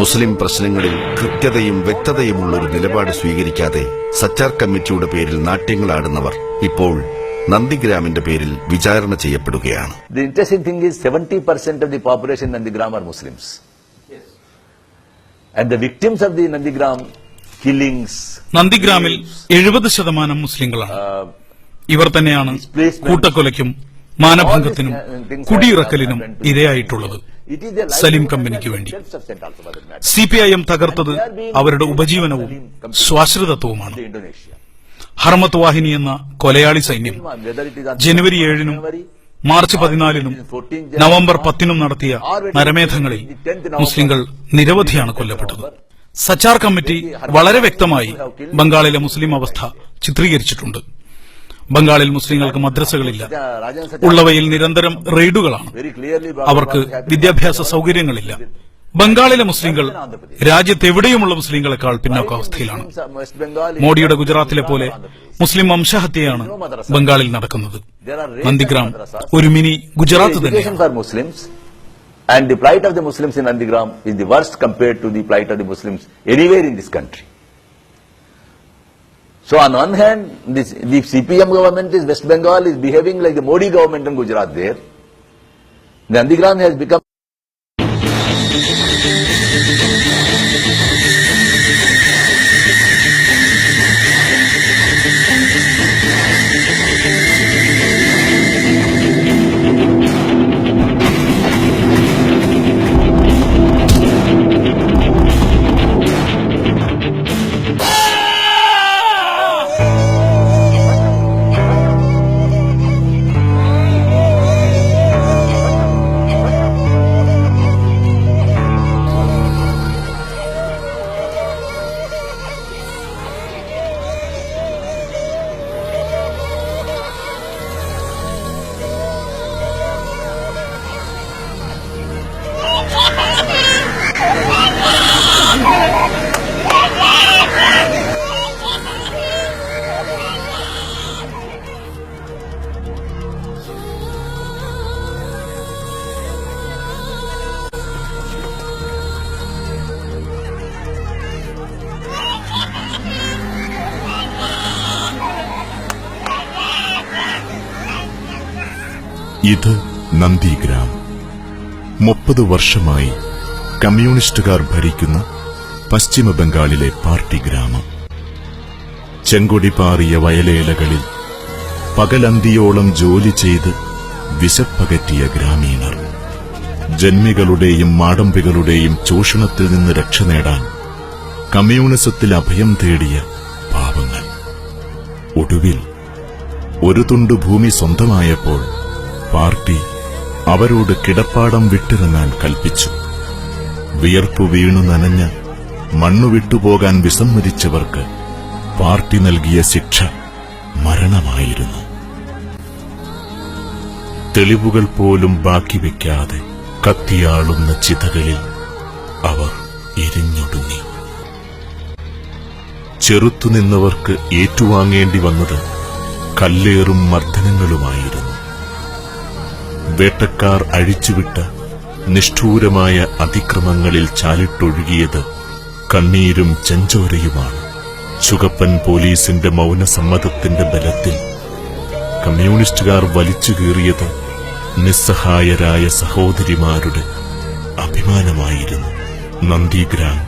മുസ്ലിം പ്രശ്നങ്ങളിൽ കൃത്യതയും വ്യക്തതയുമുള്ള ഒരു നിലപാട് സ്വീകരിക്കാതെ സച്ചാർ കമ്മിറ്റിയുടെ പേരിൽ നാട്യങ്ങളാടുന്നവർ ഇപ്പോൾ നന്ദിഗ്രാമിന്റെ പേരിൽ വിചാരണ ചെയ്യപ്പെടുകയാണ്. The interesting thing is 70% of the population in Nandigram Muslims Muslims. And the victims of the Nandigram killings, നന്ദിഗ്രാമിൽ എഴുപത് ശതമാനം മുസ്ലിങ്ങളാണ്. Uh, ഇവർ തന്നെയാണ് കൂട്ടക്കൊലയ്ക്കും മാനഭംഗത്തിനും കുടിയിറക്കലിനും ഇരയായിട്ടുള്ളത്. സലീം കമ്പനിക്ക് വേണ്ടി. സി പി ഐ എം തകർത്തത് അവരുടെ ഉപജീവനവും സ്വാശ്രിതത്വവുമാണ്. ഹർമത് ഹർമത്ത് വാഹിനി എന്ന കൊലയാളി സൈന്യം ജനുവരി ഏഴിനും മാർച്ച് പതിനാലിനും നവംബർ പത്തിനും നടത്തിയ നരമേധങ്ങളിൽ മുസ്ലിങ്ങൾ നിരവധിയാണ് കൊല്ലപ്പെട്ടത്. സച്ചാർ കമ്മിറ്റി വളരെ വ്യക്തമായി ബംഗാളിലെ മുസ്ലിം അവസ്ഥ ചിത്രീകരിച്ചിട്ടുണ്ട്. ബംഗാളിൽ മുസ്ലിങ്ങൾക്ക് മദ്രസകളില്ല. ഉള്ളവയിൽ നിരന്തരം റെയ്ഡുകളാണ്. അവർക്ക് വിദ്യാഭ്യാസ സൌകര്യങ്ങളില്ല. ബംഗാളിലെ മുസ്ലിങ്ങൾ രാജ്യത്തെവിടെയുമുള്ള മുസ്ലിങ്ങളെക്കാൾ പിന്നോക്കാവസ്ഥയിലാണ്. മോഡിയുടെ ഗുജറാത്തിലെ പോലെ മുസ്ലിം വംശഹത്യയാണ് ബംഗാളിൽ നടക്കുന്നത്. നന്ദിഗ്രാം ഒരു മിനി ഗുജറാത്ത് തന്നെ Muslims compared to the plight of the Muslims anywhere So on one hand, this, the CPM government is West Bengal is behaving like the Modi government in Gujarat there. Nandigram has become ഇത് നന്ദിഗ്രാം. മുപ്പത് വർഷമായി കമ്മ്യൂണിസ്റ്റുകാർ ഭരിക്കുന്ന പശ്ചിമ ബംഗാളിലെ party ഗ്രാമം. ചെങ്കൊടി പാറിയ വയലേലകളിൽ പകലന്തിയോളം ജോലി ചെയ്ത് വിശപ്പകറ്റിയ ഗ്രാമീണർ. ജന്മികളുടെയും മാടമ്പികളുടെയും ചൂഷണത്തിൽ നിന്ന് രക്ഷ നേടാൻ കമ്മ്യൂണിസത്തിൽ അഭയം തേടിയ പാവങ്ങൾ. ഒടുവിൽ ഒരു തുണ്ട് ഭൂമി സ്വന്തമായപ്പോൾ പാർട്ടി അവരോട് കിടപ്പാടം വിട്ടിറങ്ങാൻ കൽപ്പിച്ചു. വിയർപ്പു വീണു നനഞ്ഞ മണ്ണു വിട്ടുപോകാൻ വിസമ്മതിച്ചവർക്ക് പാർട്ടി നൽകിയ ശിക്ഷ മരണമായിരുന്നു. തെളിവുകൾ പോലും ബാക്കി വയ്ക്കാതെ കത്തിയാളുന്ന ചിതകളിൽ അവർ എരിഞ്ഞൊടുങ്ങി. ചെറുത്തുനിന്നവർക്ക് ഏറ്റുവാങ്ങേണ്ടി വന്നത് കല്ലേറും മർദ്ദനങ്ങളുമായിരുന്നു. വേട്ടക്കാർ അഴിച്ചുവിട്ട നിഷ്ഠൂരമായ അതിക്രമങ്ങളിൽ ചാലിട്ടൊഴുകിയത് കണ്ണീരും ചെഞ്ചോരയുമാണ്. ചുകപ്പൻ പോലീസിന്റെ മൗനസമ്മതത്തിന്റെ ബലത്തിൽ കമ്മ്യൂണിസ്റ്റുകാർ വലിച്ചുകീറിയത് നിസ്സഹായരായ സഹോദരിമാരുടെ അഭിമാനമായിരുന്നു. നന്ദിഗ്രാം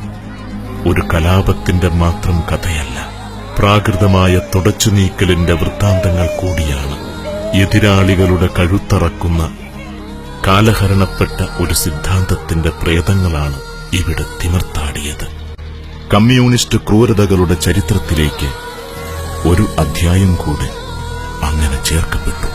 ഒരു കലാപത്തിന്റെ മാത്രം കഥയല്ല പ്രാകൃതമായ തുടച്ചുനീക്കലിന്റെ വൃത്താന്തങ്ങൾ കൂടിയാണ്. എതിരാളികളുടെ കഴുത്തറക്കുന്ന കാലഹരണപ്പെട്ട ഒരു സിദ്ധാന്തത്തിന്റെ പ്രേതങ്ങളാണ് ഇവിടെ തിമർത്താടിയത്. കമ്മ്യൂണിസ്റ്റ് ക്രൂരതകളുടെ ചരിത്രത്തിലേക്ക് ഒരു അധ്യായം കൂടെ അങ്ങനെ ചേർക്കപ്പെട്ടു.